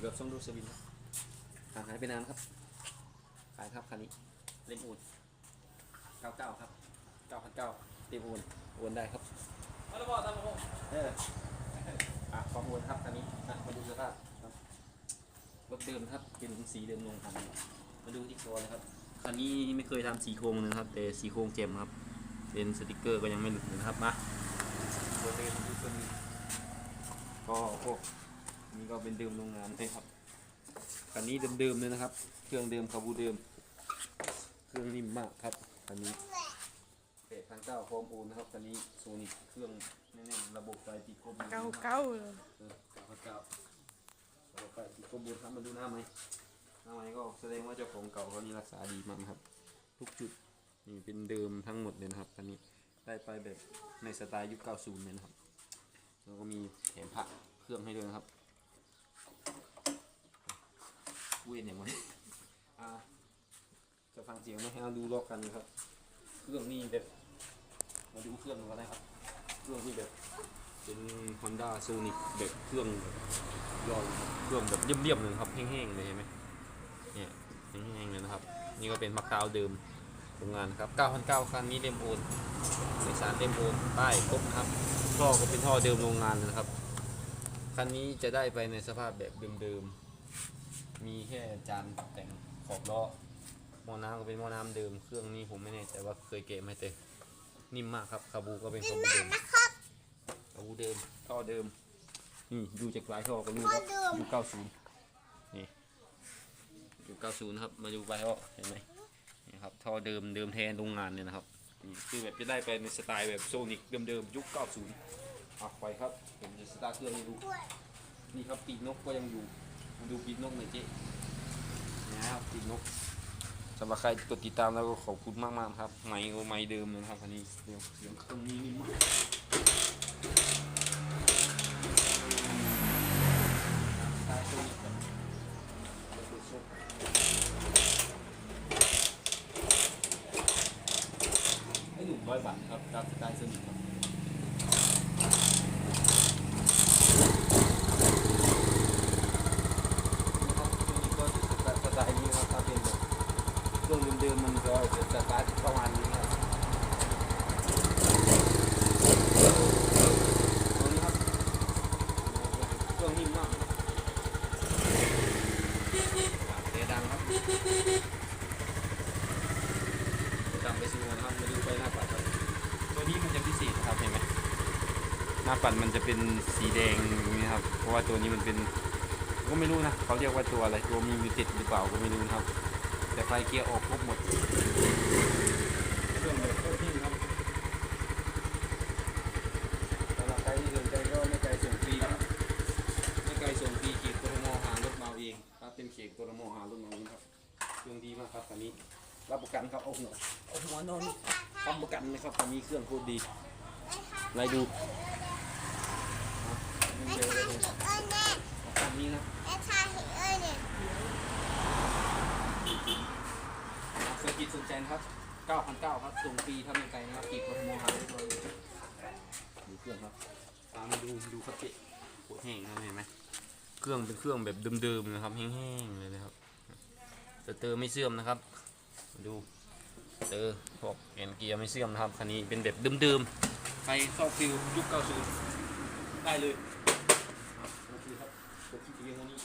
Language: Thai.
ขี่แบบทรงดูสวินครับห่างหายไปนานครับ ขายครับคันนี้ เล่นอูด99ครับ9,900เต็มโอนโอนได้ครับมาแล้วบอกตามผมเอออะความโอนครับคันนี้อะมาดูสภาพครับรถเดิมครับเป็นสีเดิมลงคันนี้มาดูที่คอเลยครับคันนี้ไม่เคยทำสีโครงเลยนะครับ แต่สีโครงเจมครับเป็นสติกเกอร์ก็ยังไม่หลุดเลยนะครับมาตัวเดิมดูตัวนี้ก็พวก นี้ก็เป็นเดิมโรงงานเลยครับคันนี้เดิมๆเลยนะครับ เครื่องเดิมคาบูเดิม เครื่องนิ่มมากครับคันนี้เป็ดพันเก้าพร้อมโอนนะครับคันนี้โซนิคเครื่องแน่นๆระบบไฟติดครบหมดเก้านะครับเก้าเลยเออเก้าพันเก้าระบบไฟติดครบหมดครับมาดูหน้าไหมหน้าไหมก็แสดงว่าเจ้าของเก่าเขานี่รักษาดีมากนะครับ ทุกจุดนี่เป็นเดิมทั้งหมดเลยนะครับคันนี้ได้ไปแบบในสไตล์ยุค90เลยนะครับแล้วก็มีแถมผักเครื่องให้ด้วยนะครับ เวียนอย่างไรอ่าจะฟังเสียงไหมให้เราดูรอบกันนะครับ เครื่องนี่แบบมาดูเครื่องกันนะครับ เครื่องที่แบบ เป็น Honda Sonic แบบเครื่องยอดเครื่องแบบเรียบๆเลยครับแห้งๆเลยเห็นไหมเนี่ยแห้งๆเลยนะครับ นี่ก็เป็นมะพร้าวเดิมโรงงานครับ 9,900คันนี้เล่มโอนเอกสารเล่มโอนป้ายครบนะครับท่อก็เป็นท่อเดิมโรงงานนะครับ คันนี้จะได้ไปในสภาพแบบเดิมๆ มีแค่จานแต่งขอบล้อหม้อน้ำก็เป็นหม้อน้ำเดิม เครื่องนี้ผมไม่แน่ใจว่าเคยเกะไหมแต่นิ่มมากครับคาบูก็เป็นคาบูเดิมคาบูเดิมท่อเดิมนี่ดูจากปลายท่อก็รู้แล้วดูเก้าศูนย์นี่ดูเก้าศูนย์ครับมาดูปลายท่อเห็นไหมนี่ครับท่อเดิมเดิมแทนโรงงานเนี่ยนะครับนี่คือแบบจะได้ไปในสไตล์แบบโซนิกเดิมๆยุค90อะไปครับผมจะสตาร์ทเครื่องให้ดูนี่ครับปีกนกก็ยังอยู่ มาดูปีกนกหน่อยเจ๊นี่นะครับปีกนกสำหรับใครกดติดตามแล้วก็ขอบคุณมากๆครับไมค์ก็ไมค์เดิมเลยนะครับอันนี้เสียงเสียงเครื่องนี้นี่มากสไตล์โซนิกแบบให้หนุ่มร้อยบาทครับตามสไตล์โซนิกครับนะครับตัวนี้ก็จะสไตล์นี้ครับถ้าเป็นแบบเครื่องเดิมๆมันก็จะสตาร์ทประมาณนี้ครับตัวนี้ครับเครื่องนิ่มมากเสียงดังครับจำไปซื้อมาครับมาดูไปหน้าปัดครับตัวนี้มันจะพิเศษนะครับเห็นไหมหน้าปัดมันจะเป็นสีแดงอย่างนี้ครับเพราะว่าตัวนี้มันเป็น ก็ไม่รู้นะเขาเรียกว่าตัวอะไรตัวมีมิวติดหรือเปล่าก็ไม่รู้นะครับ แต่ไฟเกียร์ออกครบหมดเครื่องแบบโคตรนิ่มครับสำหรับใครที่สนใจก็ไม่ไกลส่งฟรีนะครับไม่ไกลส่งฟรีเขตกรมหารถมาเอาเองครับเป็นเขตกรมหารถมาเอาเองครับเครื่องดีมากครับคันนี้รับประกันครับเอาหัวเอาหัวนอนรับประกันนะครับคันนี้เครื่องโคตรดีไล่ดูอะไม่เจอเลยคันนี้นะ เศรษฐกิจส นใจนะครับ9,900ครับส่งฟรีถ้าไม่ไกลนะครับกีบกทมหาได้เลยดูเครื่องครับตามมาดูดูครับเจ๊โคตรแห้งนะเห็นไหมเครื่องเป็นเครื่องแบบเดิมๆนะครับแห้งๆเลยนะครับสเตอร์ไม่เสื่อมนะครับมาดูสเตอร์พวกแอนเกียร์ไม่เสื่อมนะครับคันนี้เป็นแบบเดิมๆใครชอบฟิลยุค90ได้เลยอะโอเคครับกดที่เรียงวันนี้